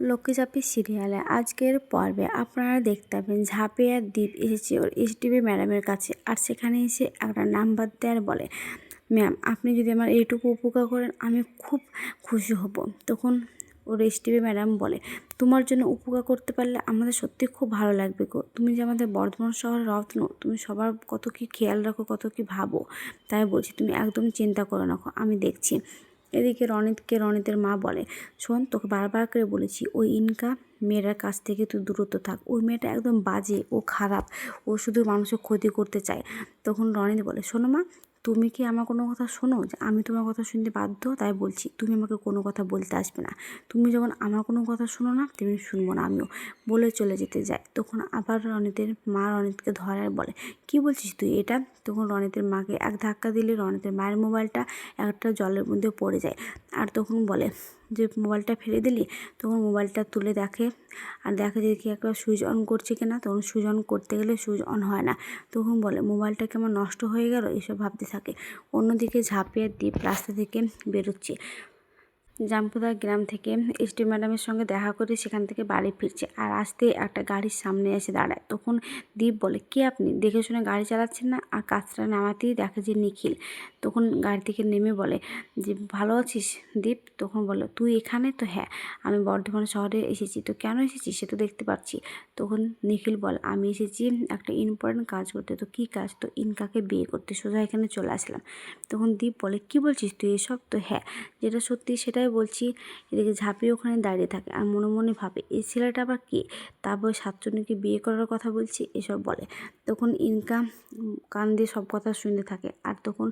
লক্ষ্মী ঝাঁপি সিরিয়ালে। আজকের পর্বে আপনারা দেখতে পাবেন ঝাঁপি আর দ্বীপ এসেছে ওর এসটিভি ম্যাডামের কাছে আর সেখানে এসে একটা নাম্বার দেওয়ার বলে, ম্যাম, আপনি যদি আমার এইটুকু উপকার করেন, আমি খুব খুশি হব। তখন ওর এসটিভি ম্যাডাম বলে, তোমার জন্য উপকার করতে পারলে আমাদের সত্যি খুব ভালো লাগবে গো। তুমি যে আমাদের বর্ধমান শহরের রত্ন, তুমি সবার কত কি খেয়াল রাখো, কত কি ভাবো, তাই বলছি, তুমি একদম চিন্তা করে রাখো আমি দেখছি। এদিকে রনিতকে রনিতের মা বলে, শোন, তোকে বারবার করে বলেছি, ওই ইনকা মেয়েটার কাছ থেকে তুই দূরত্ব থাক। ওই মেয়েটা একদম বাজে, ও খারাপ, ও শুধু মানুষের ক্ষতি করতে চায়। তখন রনিত বলে, শোনো মা তুমি কি আমার কোনো কথা শোনো? যে আমি তোমার কথা শুনতে বাধ্য? তাই বলছি, তুমি আমাকে কোনো কথা বলতে আসবে না। তুমি যখন আমার কোনো কথা শোনো না তেমনি শুনব না আমিও। বলে চলে যেতে যায়। তখন আবার রনিতের মা রনিতকে ধরে আর বলে, কি বলছিস তুই এটা? তখন রনিতের মাকে এক ধাক্কা দিলে রনিতের মায়ের মোবাইলটা একটা জলের মধ্যে পড়ে যায়। আর তখন বলে যে মোবাইলটা ফেলে দিলি, তখন মোবাইলটা তুলে দেখে। আর দেখে যে কি একটা সুইচ অন করছে কিনা, তখন সুইচ অন করতে গেলে সুইচ অন হয় না। তখন বলে, মোবাইলটা কেমন নষ্ট হয়ে গেল? এসব ভাবতে থাকে। অন্যদিকে ঝাঁপিয়ে দ্বীপ রাস্তা থেকে বেরোচ্ছে। জামপুদা গ্রাম থেকে এসটি ম্যাডামের সঙ্গে দেখা করে সেখান থেকে বাড়ি ফিরছে। আর আসতে একটা গাড়ির সামনে এসে দাঁড়ায়। তখন দীপ বলে, কে আপনি? দেখে শুনে গাড়ি চালাচ্ছেন না? আর কাজটা নামাতেই দেখে যে নিখিল। তখন গাড়ি থেকে নেমে বলে, যে ভালো আছিস দীপ? তখন বলে, তুই এখানে? তো হ্যাঁ আমি বর্ধমান শহরে এসেছি। তো কেন এসেছি সে তো দেখতে পাচ্ছি। তখন নিখিল বল, আমি এসেছি একটা ইম্পর্টেন্ট কাজ করতে। তো কী কাজ? তো ইনকাকে বিয়ে করতে। সোজা এখানে চলে আসলাম। তখন দীপ বলে, কি বলছিস তুই এসব? তো হ্যাঁ যেটা সত্যি সেটাই বলছি, এদিকে ঝাঁপিয়ে ওখানে দাঁড়িয়ে থাকে। আর মনে মনে ভাবে এই ছেলেটা আবার কে? তারপর সাতজনকে বিয়ে করার কথা বলছি, এসব বলে। তখন ইনকাম কান দিয়ে সব কথা শুনতে থাকে। আর তখন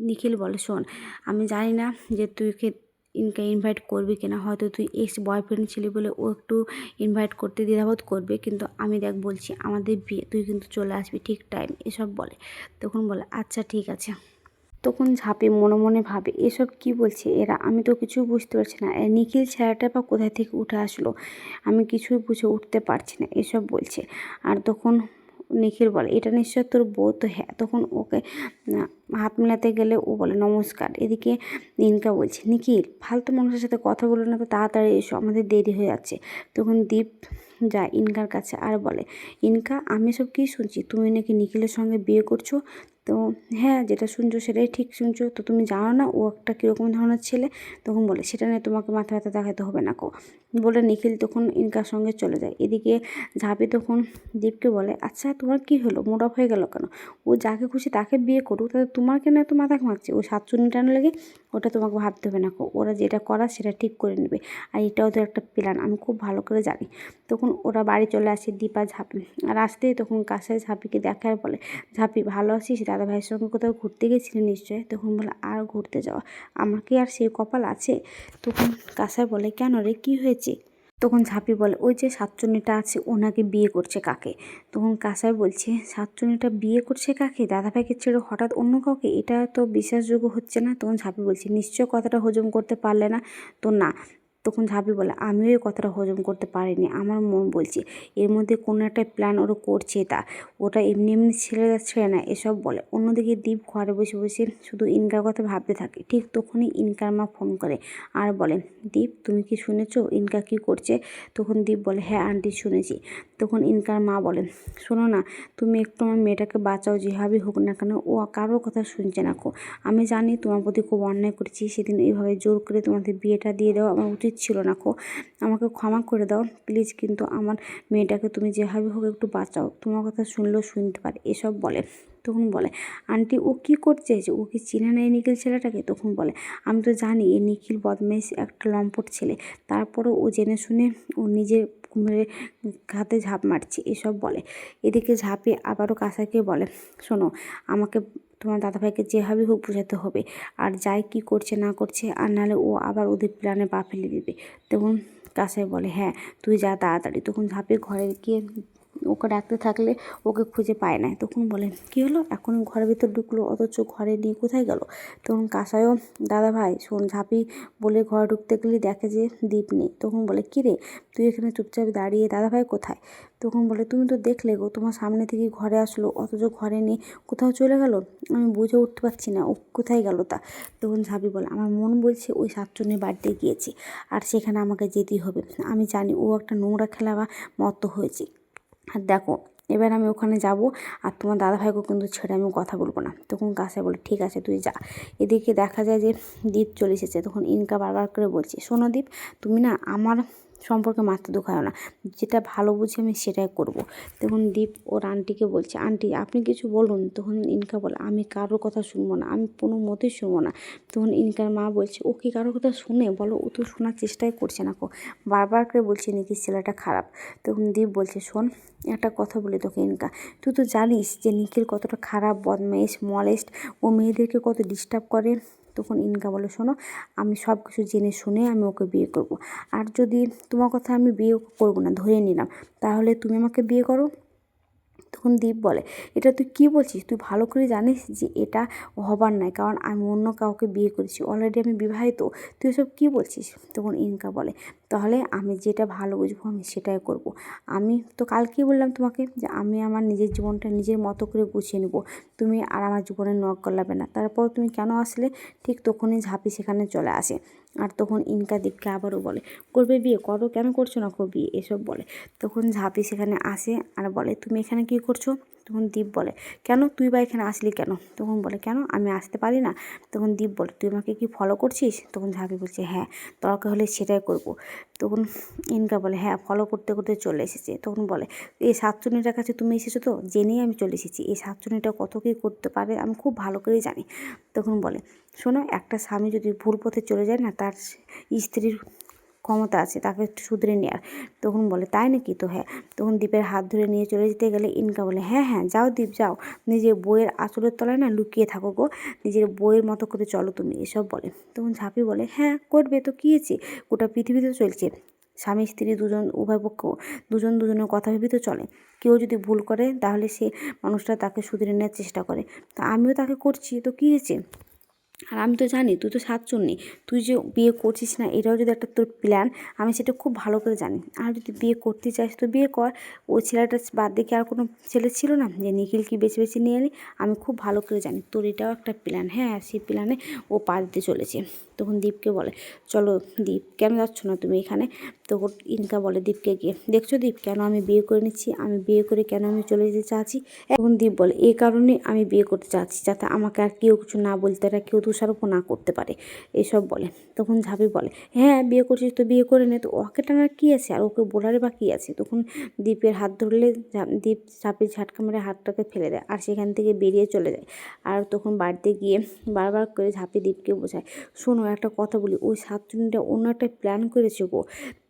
নিখিল বলে, শোন, আমি জানি না যে তুইকে ইনকে ইনভাইট করবি কিনা। হয়তো তুই এক্স বয়ফ্রেন্ড ছিলি বলে ও একটু ইনভাইট করতে দ্বিধাবোধ করবে। কিন্তু আমি দেখ বলছি, আমাদের বিয়ে, তুই কিন্তু চলে আসবি ঠিক টাইম এসব বলে। তখন বলে আচ্ছা ঠিক আছে। তখন ঝাঁপে মনে মনে ভাবে, এসব কি বলছে এরা? আমি তো কিছু বুঝতে পারছি না। নিখিল ছেলেটা বা কোথায় থেকে উঠে আসলো? আমি কিছুই বুঝে উঠতে পারছি না এসব বলছে। আর তখন নিখিল বলে, এটা নিশ্চয় তোর বউ? তো হ্যাঁ তখন ওকে হাত মেলাতে গেলে ও বলে, নমস্কার। এদিকে ইনকা বলছে, নিখিল, ফালতু মানুষের সাথে কথা বলো না তো, তাড়াতাড়ি এসো, আমাদের দেরি হয়ে যাচ্ছে। তখন দীপ যায় ইনকার কাছে আর বলে, ইনকা, আমি সব কী শুনছি? তুমি নাকি নিখিলের সঙ্গে বিয়ে করছ? তো হ্যাঁ যেটা শুনছো সেটাই ঠিক শুনছো। তো তুমি জানো না ও একটা কীরকম ধরনের ছেলে? তখন বলে, সেটা নিয়ে তোমাকে মাথা ব্যথা দেখাতে হবে না কো। বলে নিখিল তখন ইনকার সঙ্গে চলে যায়। এদিকে ঝাঁপি তখন দীপকে বলে আচ্ছা তোমার কি হলো? মুড অফ হয়ে গেল কেন? ও যাকে খুশি তাকে বিয়ে করুক তাহলে তোমার কেন এত মাথা ঘামাচ্ছে? ও সাতচুনি টান লেগে, ওটা তোমাকে ভাবতে হবে না কো। ওরা যেটা করার সেটা ঠিক করে নেবে। আর এটাও তো একটা প্ল্যান, আমি খুব ভালো করে জানি। তখন ওরা বাড়ি চলে আসে দীপা ঝাঁপি। আর আসতেই তখন কাছে ঝাঁপিকে দেখার বলে, ঝাঁপি, ভালো আছিস? দাদা ভাইয়ের সঙ্গে কোথাও ঘুরতে গেছিলি নিশ্চয়? তখন বলে, আর ঘুরতে যাওয়া? আমার কি আর সেই কপাল আছে? তখন কাসার বলে, কেন রে, কী হয়েছে? তখন ঝাঁপি বলে, ওই যে সাতচুন্নিটা আছে ওনাকে বিয়ে করছে কাকে? তখন কাসার বলছে সাতচুন্নিটা বিয়ে করছে কাকে? দাদাভাইকে ছেড়ে হঠাৎ অন্য কাউকে? এটা তো বিশ্বাসযোগ্য হচ্ছে না? তখন ঝাঁপি বলছে, নিশ্চয় কথাটা হজম করতে পারলে না? তো না তখন ঝাঁপি বলে, আমিও এই কথাটা হজম করতে পারিনি। আমার মন বলছে, এর মধ্যে কোনো একটা প্ল্যান ওরা করছে তা। ওটা এমনি এমনি ছেড়ে যাচ্ছে না। এসব বলে। অন্যদিকে দীপ ঘরে বসে বসে শুধু ইনকার কথা ভাবতে থাকে। ঠিক তখনই ইনকার মা ফোন করে আর বলে, দীপ, তুমি কি শুনেছো ইনকা কি করছে? তখন দীপ বলে হ্যাঁ আন্টি শুনেছি। তখন ইনকার মা বলেন শোনো না, তুমি একটু আমার মেয়েটাকে বাঁচাও, যেভাবে হোক না কেন। ও কারোর কথা শুনছে না কো। আমি জানি তোমার প্রতি খুব অন্যায় করেছি। সেদিন এইভাবে জোর করে তোমাদের বিয়েটা দিয়ে দেওয়া আমার উচিত ছিল না। কো, আমাকে ক্ষমা করে দাও, প্লিজ, কিন্তু আমার মেয়েটাকে তুমি যেভাবে হোক একটু বাঁচাও। তোমার কথা শুনলেও শুনতে পারে, এসব বলে, তখন বলে, আন্টি, ও কি করছে যে ও কি চিনে না এই নিখিল ছেলেটাকে? তখন বলে, আমি তো জানি এই নিখিল বদমাইশ একটা লম্পট ছেলে। তারপরেও ও জেনে শুনে ও নিজের মেরে হাতে ঝাঁপ মারছে। এসব বলে। এদিকে ঝাঁপে আবারও কাসাকে বলে, শোনো, আমাকে তোমার দাদাভাইকে যেভাবে হোক বোঝাতে হবে। আর যাই কি করছে, না করছে, আর নাহলে ও আবার ওদের প্ল্যানে পা ফেলে দেবে। তখন কাছে বলে হ্যাঁ তুই যা তাড়াতাড়ি। তখন ঝাঁপে ঘরে গিয়ে ওকে ডাকতে থাকলে ওকে খুঁজে পায় না। তখন বলে, কী হলো? এখন ঘরের ভিতর ঢুকলো, অথচ ঘরে নিয়ে কোথায় গেল? তখন কাসায়ও, দাদা ভাই, শোন, ঝাঁপি বলে ঘরে ঢুকতে গেলে দেখে যে দ্বীপ নেই। তখন বলে, কী রে? তুই এখানে চুপচাপ দাঁড়িয়ে, দাদা ভাই কোথায়? তখন বলে, তুমি তো দেখলে গো, তোমার সামনে থেকে ঘরে আসলো, অথচ ঘরে নেই কোথাও চলে গেল? আমি বুঝে উঠতে পারছি না, ও কোথায় গেল তা? তখন ঝাঁপি বলে, আমার মন বলছে ওই সাতজনের বাড়িতে গিয়েছে, আর সেখানে আমাকে যেতেই হবে। আমি জানি ও একটা নোংরা খেলা বা মত্ত হয়েছে। আর দেখো, এবার আমি ওখানে যাব আর তোমার দাদাভাইকেও কিন্তু ছেড়ে আমি কথা বলব না। তখন কাছে বলে, ঠিক আছে, তুই যা। এদিকে দেখা যায় যে দীপ চলে এসেছে। তখন ইনকা বারবার করে বলছে, শোনো দীপ, তুমি না আমার সম্পর্কে মাথা দোকায় না। যেটা ভালো বুঝি আমি সেটাই করব। তখন দীপ ওর আন্টিকে বলছে, আন্টি, আপনি কিছু বলুন। তখন ইনকা বলে, আমি কারোর কথা শুনব না, আমি কোনো মতেই শুনব না। তখন ইনকার মা বলছে, ও কি কারোর কথা শুনে? বলো, ও তো শোনার চেষ্টাই করছে না কো। বারবার করে বলছে, নাকি ছেলেটা খারাপ? তখন দীপ বলছে, শোন, একটা কথা বলি তোকে ইনকা। তুই তো জানিস যে নিখিল কতটা খারাপ, বদমাইশ, মলেস্ট, ও মেয়েদেরকে কত ডিস্টার্ব করে। তখন ইনকা বলে, শোনো, আমি সব কিছু জেনে শুনে আমি ওকে বিয়ে করব। আর যদি তোমার কথা আমি বিয়ে করব না, ধরে নিলাম, তাহলে তুমি আমাকে বিয়ে করো? তখন দীপ বলে, এটা তুই কি বলছিস? তুই ভালো করে জানিস যে এটা হবার নয়, কারণ আমি অন্য কাউকে বিয়ে করেছি। অলরেডি আমি বিবাহিত, তুই সব কি বলছিস? তখন ইনকা বলে তাহলে আমি যেটা ভালো বুঝব আমি সেটাই করব। আমি তো কালকেই বললাম তোমাকে যে আমি আমার নিজের জীবনটা নিজের মতো করে গুছিয়ে নেব। তুমি আর আমার জীবনে নখ গলাবে না। তারপর তুমি কেন আসলে ঠিক তখনই ঝাঁপি সেখানে চলে আসে। আর তখন ইনকা দীপকে আবারও বলে, করবে বিয়ে? করো? কেন করছ না কো বিয়ে এসব বলে। তখন ঝাঁপি সেখানে আসে আর বলে, তুমি এখানে কী করছ? তখন দীপ বলে, কেন তুই বা এখানে আসলি কেন? তখন বলে, কেন? আমি আসতে পারি না। তখন দীপ বলে, তুই আমাকে কি ফলো করছিস? তখন ঝাঁপি বলছে হ্যাঁ দরকার হলে সেটাই করব। তখন ইনকা বলে হ্যাঁ ফলো করতে করতে চলে এসেছে। তখন বলে এই সাতজনীটার কাছে তুমি এসেছ তো, জেনেই আমি চলে এসেছি। এই সাতজনীটা কত কী করতে পারে আমি খুব ভালো করেই জানি। তখন বলে, শোনো, একটা স্বামী যদি ভুল পথে চলে যায় না, তার স্ত্রীর ক্ষমতা আছে, তাকে একটু শুধরে নেওয়ার তখন বলে, তাই নাকি তো হ্যাঁ? তখন দীপের হাত ধরে নিয়ে চলে যেতে গেলে ইনকা বলে হ্যাঁ হ্যাঁ যাও দীপ, যাও। নিজের বইয়ের আঁচলের তলায় না লুকিয়ে থাকো গো। নিজের বইয়ের মতো করে চলো তুমি, এসব বলে। তখন ঝাঁপি বলে হ্যাঁ করবে তো, কী হয়েছে? গোটা পৃথিবীতে চলছে। স্বামী, স্ত্রী দুজন, উভয় পক্ষ, দুজন দুজনের কথা ভেবে তো চলে। কেউ যদি ভুল করে, তাহলে সে মানুষটা তাকে শুধরে নেওয়ার চেষ্টা করে। তা আমিও তাকে করছি, তো কী হয়েছে? আর আমি তো জানি, তুই তো সাতজনই, তুই যে বিয়ে করছিস না, এটাও যদি একটা তোর প্ল্যান আমি সেটা খুব ভালো করে জানি। আর যদি বিয়ে করতে চাস, তো বিয়ে কর। ওই ছেলেটা বাদ দেখে আর কোনো ছেলে ছিল না? যে নিখিল কি বেছে বেছে নিয়ে এলি? আমি খুব ভালো করে জানি, তোর এটাও একটা প্ল্যান হ্যাঁ সেই প্ল্যানে ও পা দিতে চলেছে। তখন দীপকে বলে, চলো দীপ, কেন যাচ্ছ না তুমি এখানে? তখন ইনকা বলে, দীপকে গিয়ে, দেখছ দীপ, কেন আমি বিয়ে করে নিচ্ছি? আমি বিয়ে করে কেন আমি চলে যেতে চাচ্ছি? এখন দীপ বলে এই কারণে আমি বিয়ে করতে চাচ্ছি, যাতে আমাকে আর কেউ কিছু না বলতে পারে কেউ দোষারোপও না করতে পারে। এসব বলে। তখন ঝাবি বলে হ্যাঁ বিয়ে করছিস তো, বিয়ে করে নে। তো ওকে টানার কী আছে? আর ওকে বলারে বা কী আছে? তখন দীপের হাত ধরলে দীপ ঝাঁপির ঝাটকা মেরে হাতটাকে ফেলে দেয় আর সেখান থেকে বেরিয়ে চলে যায়। আর তখন বাড়িতে গিয়ে বারবার করে ঝাঁপি দীপকে বোঝায়, শোনো একটা কথা বলি। ওই সাতজনটা অন্য একটা প্ল্যান করেছে গো।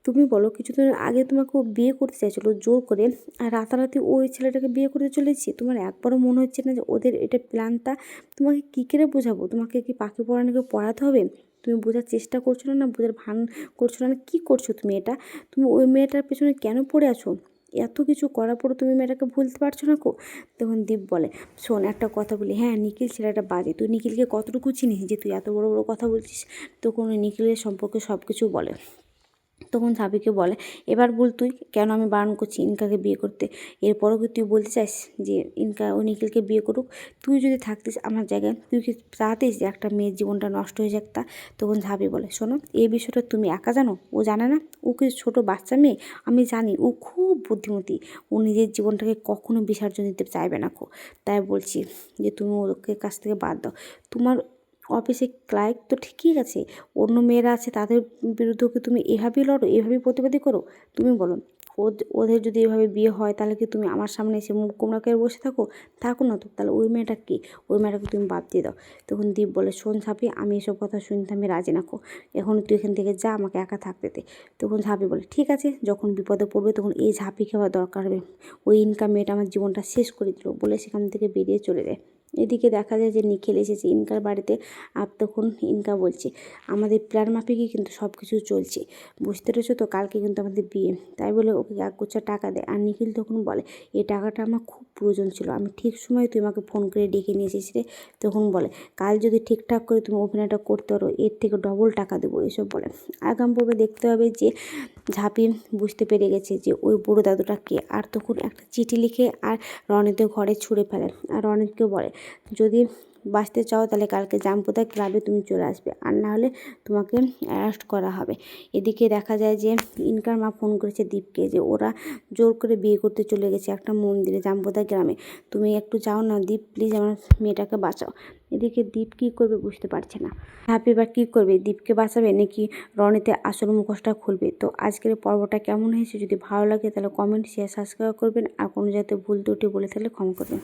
তুমি বলো, কিছুদিন আগে তোমাকে ও বিয়ে করতে চাইছিলো জোর করে, আর রাতারাতি ওই ছেলেটাকে বিয়ে করতে চলেছি। তোমার একবারও মনে হচ্ছে না যে ওদের এটা প্ল্যানটা তোমাকে কী করে বোঝাবো? তোমাকে কি পাখি পড়ানোকে পড়াতে হবে? তুমি বোঝার চেষ্টা করছ না? বোঝার ভান করছ না, কী করছ তুমি এটা? তুমি ওই মেয়েটার পেছনে কেন পড়ে আছো? এত কিছু করার পরও তুমি মেয়েটাকে ভুলতে পারছ না কো তখন দীপ বলে, শোন, একটা কথা বলি। হ্যাঁ নিখিল ছেলেটা বাজে। তুই নিখিলকে কতটুকু চিনিস যে তুই এত বড় বড় কথা বলছিস? তখন ওই নিখিলের সম্পর্কে সব কিছু বলে। তখন সাবিকে বলে, এবার বল তুই, কেন আমি বারণ করছি ইনকাকে বিয়ে করতে? এরপরও কি তুই বলতে চাস যে ইনকা ও নিখিলকে বিয়ে করুক? তুই যদি থাকতিস আমার জায়গায়, তুই কি চাতিস যে একটা মেয়ের জীবনটা নষ্ট হয়ে যাক তা? তখন ঝাবি বলে, শোনো, এই বিষয়টা তুমি একা জানো? ও জানে না? ও কি ছোটো বাচ্চা মেয়ে? আমি জানি ও খুব বুদ্ধিমতী। ও নিজের জীবনটাকে কখনো বিসর্জন দিতে চাইবে না কো তাই বলছি যে তুমি ওকে কাছ থেকে বাদ দাও। তোমার অফিসে ক্লায়েন্ট তো ঠিকই আছে, অন্য মেয়েরা আছে তাদের বিরুদ্ধেও কি তুমি এভাবেই লড়ো এভাবেই প্রতিবাদী করো? তুমি বলো। ওদ- ওদের যদি এভাবে বিয়ে হয় তাহলে কি তুমি আমার সামনে এসে মুখ কোমরা করে বসে থাকো? থাকো না তো, তাহলে ওই মেয়েটা কি? ওই মেয়েটাকে তুমি বাদ দিয়ে দাও। তখন দীপ বলে, শোন ঝাঁপি, আমি এসব কথা শুনতে আমি রাজি না এখন তুই এখান থেকে যা, আমাকে একা থাকতে দে। তখন ঝাঁপি বলে, ঠিক আছে, যখন বিপদে পড়বে তখন এই ঝাঁপি খাওয়া দরকার হবে। ওই ইনকাম মেয়েটা আমার জীবনটা শেষ করে দিল, বলে সেখান থেকে বেরিয়ে চলে যায়। এদিকে দেখা যায় যে নিখিল এসেছে। ইনকার বাড়িতে আর তখন ইনকা বলছে, আমাদের প্ল্যান মাফিকই কিন্তু সব কিছু চলছে। বুঝতে পেরেছ তো? কালকে কিন্তু আমাদের বিয়ে। তাই বলে ওকে এক গোছা টাকা দেয়। আর নিখিল তখন বলে এই টাকাটা আমার খুব প্রয়োজন ছিল। আমি ঠিক সময় তুই আমাকে ফোন করে ডেকে নিয়ে এসেছিস রে। তখন বলে, কাল যদি ঠিকঠাক করে তুমি অভিনয়টা করতে পারো, এর থেকে ডবল টাকা দেবো। এসব বলে। আগাম পর্বে দেখতে হবে যে ঝাঁপি বুঝতে পেরে গেছে যে ওই বুড়ো দাদুটা কে। আর তখন একটা চিঠি লিখে আর রনিতের ঘরে ছুঁড়ে ফেলে। আর রনিতকে বলে যদি বাঁচতে চাও তাহলে কালকে জামপোতা ক্লাবে তুমি চলে আসবে। আর না হলে তোমাকে অ্যারেস্ট করা হবে। এদিকে দেখা যায় যে ইনকার মা ফোন করেছে দীপকে যে ওরা জোর করে বিয়ে করতে চলে গেছে একটা মন্দিরে, জামপোতা গ্রামে। তুমি একটু যাও না দীপ প্লিজ আমার মেয়েটাকে বাঁচাও। এদিকে দীপ কী করবে বুঝতে পারছে না। হ্যাপি এবার কী করবে? দীপকে বাঁচাবে নাকি রনিতে আসল মুখোশটা খুলবে? তো আজকের পর্বটা কেমন হয়েছে? যদি ভালো লাগে তাহলে কমেন্ট শেয়ার সাবস্ক্রাইব করবেন। আর কোনো যাতে ভুল ত্রুটি বলে থাকলে ক্ষমা করবেন।